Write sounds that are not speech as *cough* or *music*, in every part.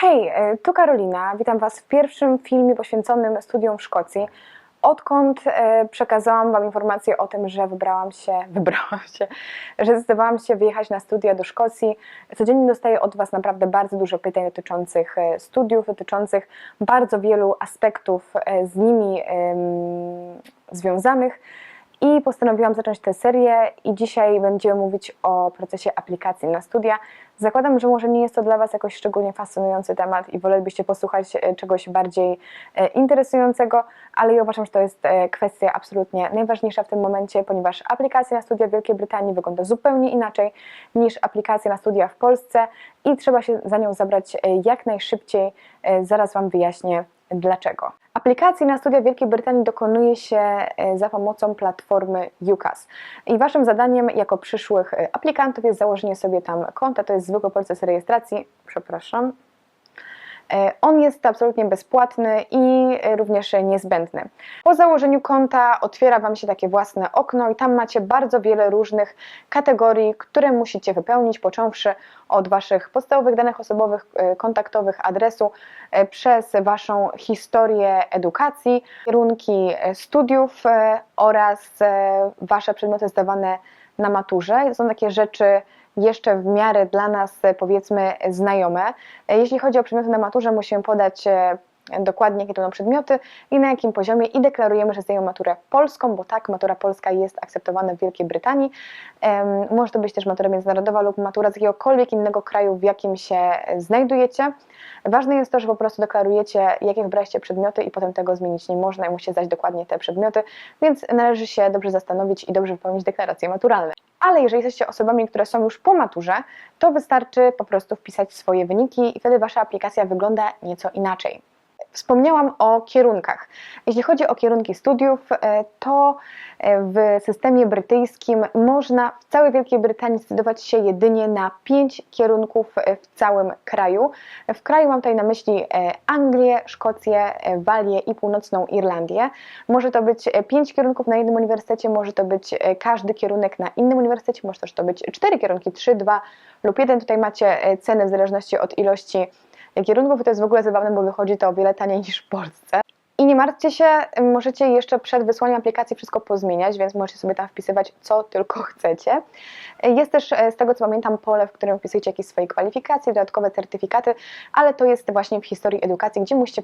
Hej, e, tu Karolina. Witam Was w pierwszym filmie poświęconym studium w Szkocji. Odkąd e, przekazałam Wam informację o tym, że wybrałam się, *laughs* wybrałam się, że zdecydowałam się wyjechać na studia do Szkocji, codziennie dostaję od Was naprawdę bardzo dużo pytań dotyczących e, studiów, dotyczących bardzo wielu aspektów z nimi związanych. I postanowiłam zacząć tę serię i dzisiaj będziemy mówić o procesie aplikacji na studia. Zakładam, że może nie jest to dla Was jakoś szczególnie fascynujący temat i wolelibyście posłuchać e, czegoś bardziej e, interesującego, ale ja uważam, że to jest e, kwestia absolutnie najważniejsza w tym momencie, ponieważ aplikacja na studia w Wielkiej Brytanii wygląda zupełnie inaczej niż aplikacja na studia w Polsce i trzeba się za nią zabrać jak najszybciej. Zaraz Wam wyjaśnię dlaczego. Aplikacji na studia w Wielkiej Brytanii dokonuje się e, za pomocą platformy UCAS. I Waszym zadaniem jako przyszłych e, aplikantów jest założenie sobie tam konta, to jest zwykły proces rejestracji, przepraszam. E, On jest absolutnie bezpłatny i e, również niezbędny. Po założeniu konta otwiera Wam się takie własne okno i tam macie bardzo wiele różnych kategorii, które musicie wypełnić, począwszy od Waszych podstawowych danych osobowych, e, kontaktowych, adresu, przez Waszą historię edukacji, kierunki studiów oraz Wasze przedmioty zdawane na maturze. To są takie rzeczy jeszcze w miarę dla nas e, powiedzmy znajome. E, Jeśli chodzi o przedmioty na maturze, musimy podać e, dokładnie jakie to będą przedmioty i na jakim poziomie i deklarujemy, że zdejmą maturę polską, bo tak, matura polska jest akceptowana w Wielkiej Brytanii. Może to być też matura międzynarodowa lub matura z jakiegokolwiek innego kraju, w jakim się znajdujecie. Ważne jest to, że po prostu deklarujecie, jakie wybraliście przedmioty i potem tego zmienić nie można i musicie zdać dokładnie te przedmioty, więc należy się dobrze zastanowić i dobrze wypełnić deklaracje maturalne. Ale jeżeli jesteście osobami, które są już po maturze, to wystarczy po prostu wpisać swoje wyniki i wtedy Wasza aplikacja wygląda nieco inaczej. Wspomniałam o kierunkach. Jeśli chodzi o kierunki studiów, e, to e, w systemie brytyjskim można w całej Wielkiej Brytanii zdecydować się jedynie na pięć kierunków e, w całym kraju. W kraju mam tutaj na myśli Anglię, Szkocję, Walię i Północną Irlandię. Może to być pięć kierunków na jednym uniwersytecie, może to być każdy kierunek na innym uniwersytecie, może też to być cztery kierunki, trzy, dwa lub jeden. Tutaj macie ceny w zależności od ilości kierunków i to jest w ogóle zabawne, bo wychodzi to o wiele taniej niż w Polsce. I nie martwcie się, możecie jeszcze przed wysłaniem aplikacji wszystko pozmieniać, więc możecie sobie tam wpisywać co tylko *laughs* chcecie. Jest też e, z tego co pamiętam pole, w którym wpisujecie jakieś swoje kwalifikacje, dodatkowe certyfikaty, ale to jest właśnie w historii edukacji, gdzie musicie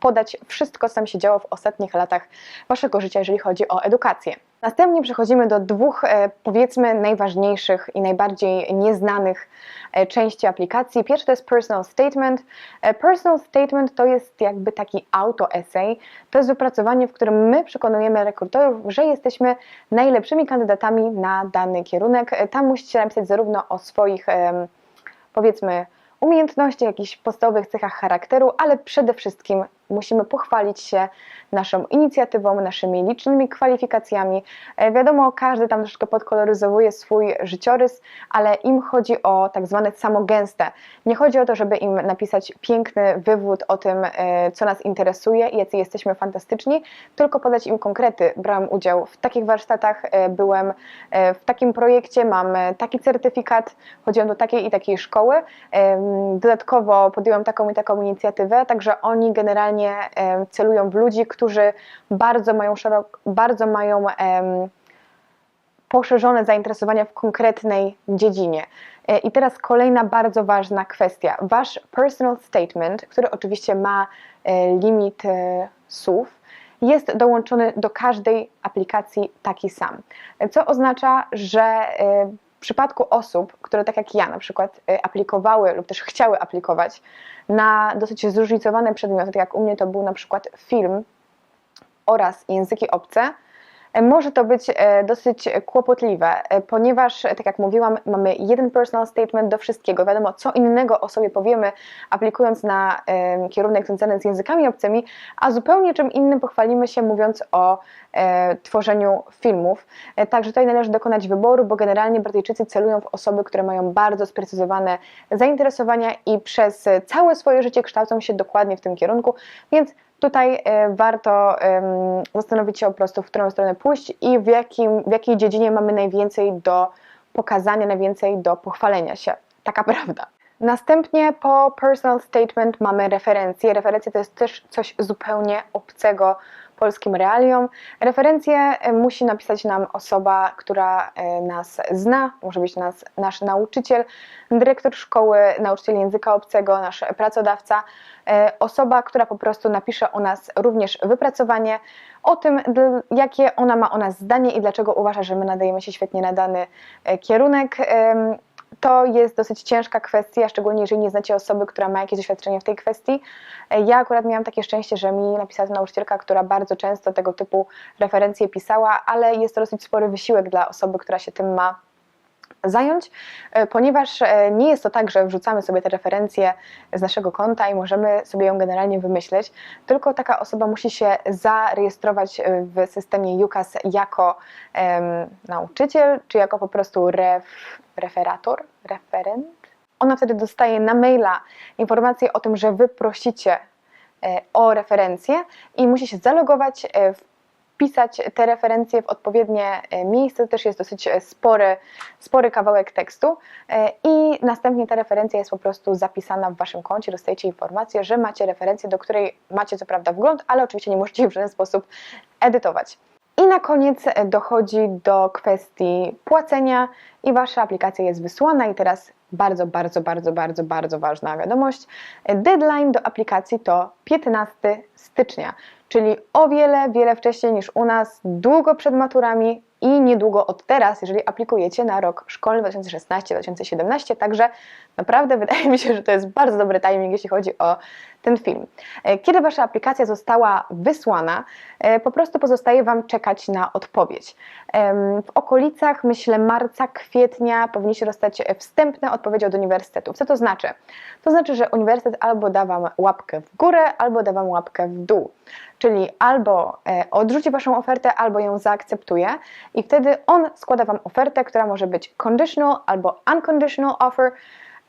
podać wszystko, co tam się działo w ostatnich latach waszego życia, jeżeli chodzi o edukację. Następnie przechodzimy do dwóch, e, powiedzmy, najważniejszych i najbardziej nieznanych e, części aplikacji. Pierwszy to jest personal statement. E, Personal statement to jest jakby taki auto-essay. To jest wypracowanie, w którym my przekonujemy rekruterów, że jesteśmy najlepszymi kandydatami na dany kierunek. Tam musicie napisać zarówno o swoich, powiedzmy, umiejętności, jakichś podstawowych cechach charakteru, ale przede wszystkim musimy pochwalić się naszą inicjatywą, naszymi licznymi kwalifikacjami. E, Wiadomo, każdy tam troszkę podkoloryzowuje swój życiorys, ale im chodzi o tak zwane samogęste. Nie chodzi o to, żeby im napisać piękny wywód o tym, e, co nas interesuje i jacy jesteśmy fantastyczni, tylko podać im konkrety. Brałam udział w takich warsztatach, e, byłem w takim projekcie, mam taki certyfikat, chodziłam do takiej i takiej szkoły. Dodatkowo podjęłam taką i taką inicjatywę, także oni generalnie celują w ludzi, którzy bardzo mają szerok, bardzo mają poszerzone zainteresowania w konkretnej dziedzinie. E, I teraz kolejna bardzo ważna kwestia. Wasz personal statement, który oczywiście ma e, limit e, słów, jest dołączony do każdej aplikacji taki sam. Co oznacza, że przypadku osób, które tak jak ja na przykład e, aplikowały lub też chciały aplikować na dosyć zróżnicowane przedmioty, tak jak u mnie to był na przykład film oraz języki obce, Może to być e, dosyć kłopotliwe, e, ponieważ, e, tak jak mówiłam, mamy jeden personal statement do wszystkiego. Wiadomo, co innego o sobie powiemy, aplikując na kierunek związany z językami obcymi, a zupełnie czym innym pochwalimy się, mówiąc o tworzeniu filmów. Także tutaj należy dokonać wyboru, bo generalnie Brytyjczycy celują w osoby, które mają bardzo sprecyzowane zainteresowania i przez całe swoje życie kształcą się dokładnie w tym kierunku, więc Tutaj e, warto zastanowić się po prostu, w którą stronę pójść i w, jakim, w jakiej dziedzinie mamy najwięcej do pokazania, najwięcej do pochwalenia się. Taka *laughs* prawda. Następnie po personal statement mamy referencje. Referencje to jest też coś zupełnie obcego polskim realiom. Referencje e, musi napisać nam osoba, która e, nas zna, może być nas, nasz nauczyciel, dyrektor szkoły, nauczyciel języka obcego, nasz pracodawca, e, osoba, która po prostu napisze o nas również wypracowanie, o tym, jakie ona ma o nas zdanie i dlaczego uważa, że my nadajemy się świetnie na dany kierunek. To jest dosyć ciężka kwestia, szczególnie jeżeli nie znacie osoby, która ma jakieś doświadczenie w tej kwestii. E, Ja akurat miałam takie szczęście, że mi napisała to nauczycielka, która bardzo często tego typu referencje pisała, ale jest to dosyć spory wysiłek dla osoby, która się tym ma zająć, e, ponieważ e, nie jest to tak, że wrzucamy sobie te referencje z naszego konta i możemy sobie ją generalnie wymyśleć, tylko taka osoba musi się zarejestrować e, w systemie UCAS jako em, nauczyciel, czy jako po prostu ref, referator, referent. Ona wtedy dostaje na maila informację o tym, że wy prosicie o referencje i musi się zalogować, e, wpisać te referencje w odpowiednie e, miejsce. To też jest dosyć e, spory, spory kawałek tekstu e, i następnie ta referencja jest po prostu zapisana w waszym koncie. Dostajecie informację, że macie referencję, do której macie co prawda wgląd, ale oczywiście nie możecie w żaden sposób edytować. I na koniec e, dochodzi do kwestii płacenia i wasza aplikacja jest wysłana i teraz bardzo, bardzo, bardzo, bardzo, bardzo ważna wiadomość. Deadline do aplikacji to 15 stycznia, czyli o wiele, wiele wcześniej niż u nas, długo przed maturami i niedługo od teraz, jeżeli aplikujecie na rok szkolny 2016-2017. Także naprawdę wydaje mi się, że to jest bardzo dobry timing, jeśli chodzi o ten film. E, Kiedy Wasza aplikacja została wysłana, e, po prostu pozostaje Wam czekać na odpowiedź. W okolicach, myślę, marca, kwietnia powinniście dostać wstępne odpowiedzi od uniwersytetów. Co to znaczy? To znaczy, że uniwersytet albo da Wam łapkę w górę, albo da Wam łapkę w dół. Czyli albo e, odrzuci Waszą ofertę, albo ją zaakceptuje i wtedy on składa Wam ofertę, która może być conditional albo unconditional offer.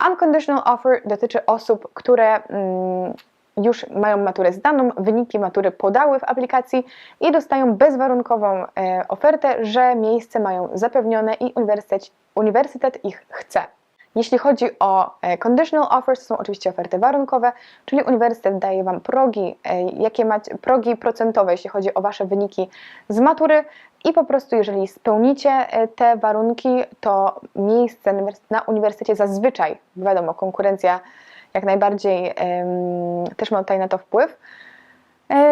Unconditional offer dotyczy osób, które mm, już mają maturę zdaną, wyniki matury podały w aplikacji i dostają bezwarunkową e, ofertę, że miejsce mają zapewnione i uniwersytet, uniwersytet ich chce. Jeśli chodzi o e, conditional offers, to są oczywiście oferty warunkowe, czyli uniwersytet daje Wam progi, e, jakie macie, progi procentowe, jeśli chodzi o Wasze wyniki z matury i po prostu jeżeli spełnicie e, te warunki, to miejsce na uniwersytecie zazwyczaj, wiadomo, konkurencja jak najbardziej też ma tutaj na to wpływ,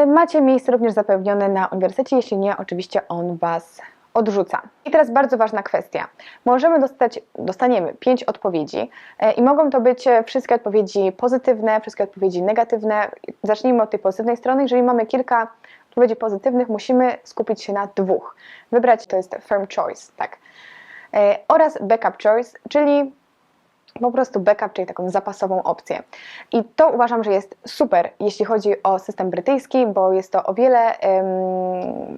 Macie miejsce również zapewnione na uniwersytecie, jeśli nie, oczywiście on Was odrzuca. I teraz bardzo ważna kwestia. Możemy dostać, dostaniemy pięć odpowiedzi e, i mogą to być e, wszystkie odpowiedzi pozytywne, wszystkie odpowiedzi negatywne. Zacznijmy od tej pozytywnej strony. Jeżeli mamy kilka odpowiedzi pozytywnych, musimy skupić się na dwóch. Wybrać to jest firm choice, tak. E, Oraz backup choice, czyli po prostu backup, czyli taką zapasową opcję. I to uważam, że jest super, jeśli chodzi o system brytyjski, bo jest to o wiele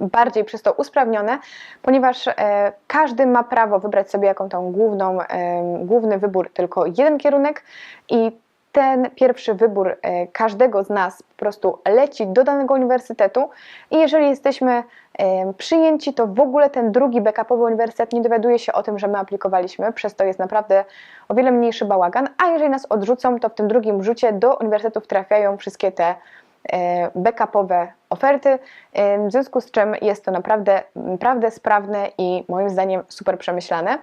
bardziej przez to usprawnione, ponieważ e, każdy ma prawo wybrać sobie jaką tą główną, główny wybór, tylko jeden kierunek i ten pierwszy wybór e, każdego z nas po prostu leci do danego uniwersytetu i jeżeli jesteśmy em, przyjęci, to w ogóle ten drugi backupowy uniwersytet nie dowiaduje się o tym, że my aplikowaliśmy, przez to jest naprawdę o wiele mniejszy bałagan, a jeżeli nas odrzucą, to w tym drugim rzucie do uniwersytetów trafiają wszystkie te e, backupowe oferty, w związku z czym jest to naprawdę, naprawdę sprawne i moim zdaniem super przemyślane.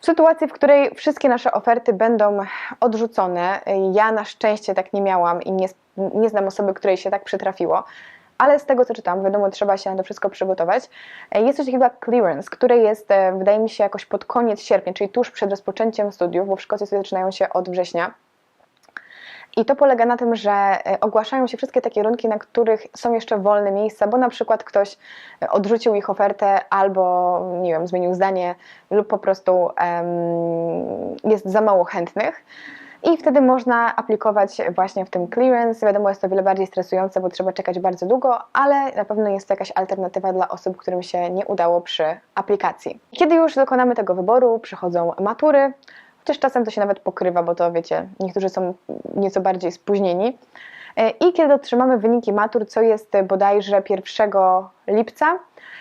W sytuacji, w której wszystkie nasze oferty będą odrzucone, ja na szczęście tak nie miałam i nie, nie znam osoby, której się tak przytrafiło, ale z tego co czytam, wiadomo, trzeba się na to wszystko przygotować. Jest coś takiego jak clearance, które jest, e, wydaje mi się, jakoś pod koniec sierpnia, czyli tuż przed rozpoczęciem studiów, bo w Szkocji zaczynają się od września. I to polega na tym, że e, ogłaszają się wszystkie te kierunki, na których są jeszcze wolne miejsca, bo na przykład ktoś e, odrzucił ich ofertę albo, nie wiem, zmienił zdanie lub po prostu em, jest za mało chętnych. I wtedy można aplikować właśnie w tym clearance. Wiadomo, jest to wiele bardziej stresujące, bo trzeba czekać bardzo długo, ale na pewno jest to jakaś alternatywa dla osób, którym się nie udało przy aplikacji. Kiedy już dokonamy tego wyboru, przychodzą matury, chociaż czasem to się nawet pokrywa, bo to wiecie, niektórzy są nieco bardziej spóźnieni. E, I kiedy otrzymamy wyniki matur, co jest bodajże 1 lipca,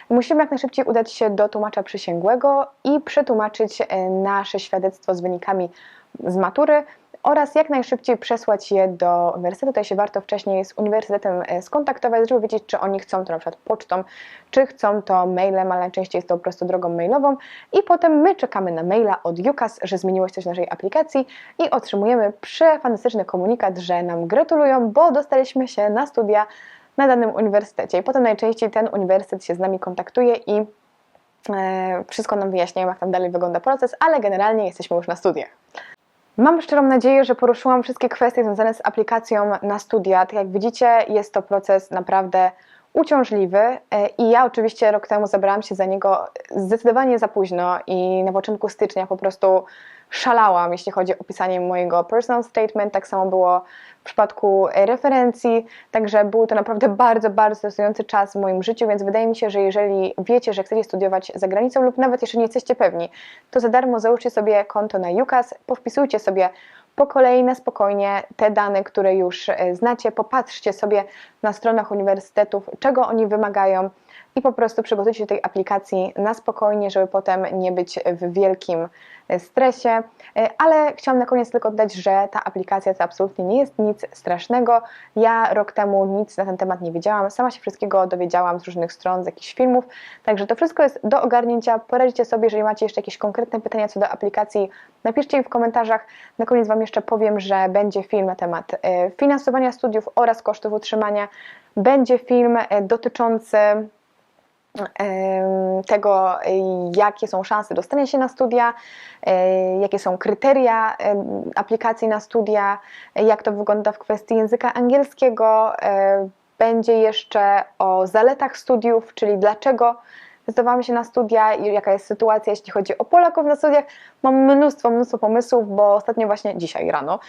musimy jak najszybciej udać się do tłumacza przysięgłego i przetłumaczyć e, nasze świadectwo z wynikami z matury oraz jak najszybciej przesłać je do uniwersytetu. Tutaj się warto wcześniej z uniwersytetem e, skontaktować, żeby wiedzieć, czy oni chcą to na przykład pocztą, czy chcą to mailem, ale najczęściej jest to po prostu drogą mailową. I potem my czekamy na maila od UCAS, że zmieniło się coś w naszej aplikacji i otrzymujemy przefantastyczny komunikat, że nam gratulują, bo dostaliśmy się na studia na danym uniwersytecie. I potem najczęściej ten uniwersytet się z nami kontaktuje i e, wszystko nam wyjaśniają, jak tam dalej wygląda proces, ale generalnie jesteśmy już na studiach. Mam szczerą nadzieję, że poruszyłam wszystkie kwestie związane z aplikacją na studia. Tak jak widzicie, jest to proces naprawdę uciążliwy e, i ja oczywiście rok temu zabrałam się za niego zdecydowanie za późno i na początku stycznia po prostu szalałam, jeśli chodzi o pisanie mojego personal statement. Tak samo było w przypadku referencji, także był to naprawdę bardzo, bardzo stresujący czas w moim życiu, więc wydaje mi się, że jeżeli wiecie, że chcecie studiować za granicą lub nawet jeszcze nie jesteście pewni, to za darmo załóżcie sobie konto na UCAS, powpisujcie sobie po kolei na spokojnie te dane, które już e, znacie, popatrzcie sobie na stronach uniwersytetów, czego oni wymagają i po prostu przygotujcie się tej aplikacji na spokojnie, żeby potem nie być w wielkim e, stresie. E, Ale chciałam na koniec tylko dodać, że ta aplikacja to absolutnie nie jest nic strasznego. Ja rok temu nic na ten temat nie wiedziałam, sama się wszystkiego dowiedziałam z różnych stron, z jakichś filmów, także to wszystko jest do ogarnięcia. Poradzicie sobie, jeżeli macie jeszcze jakieś konkretne pytania co do aplikacji, napiszcie je w komentarzach. Na koniec Wam jeszcze powiem, że będzie film na temat e, finansowania studiów oraz kosztów utrzymania. Będzie film dotyczący tego, jakie są szanse dostania się na studia, jakie są kryteria aplikacji na studia, jak to wygląda w kwestii języka angielskiego. Będzie jeszcze o zaletach studiów, czyli dlaczego zdawałam się na studia i jaka jest sytuacja, jeśli chodzi o Polaków na studiach. Mam mnóstwo, mnóstwo pomysłów, bo ostatnio właśnie dzisiaj rano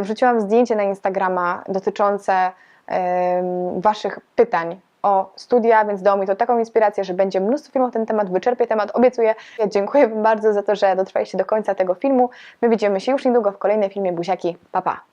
wrzuciłam zdjęcie na Instagrama dotyczące Waszych pytań o studia, więc dało mi to taką inspirację, że będzie mnóstwo filmów na ten temat, wyczerpię temat, obiecuję. Ja dziękuję Wam bardzo za to, że dotrwaliście do końca tego filmu. My widzimy się już niedługo w kolejnym filmie Buziaki. Pa, pa!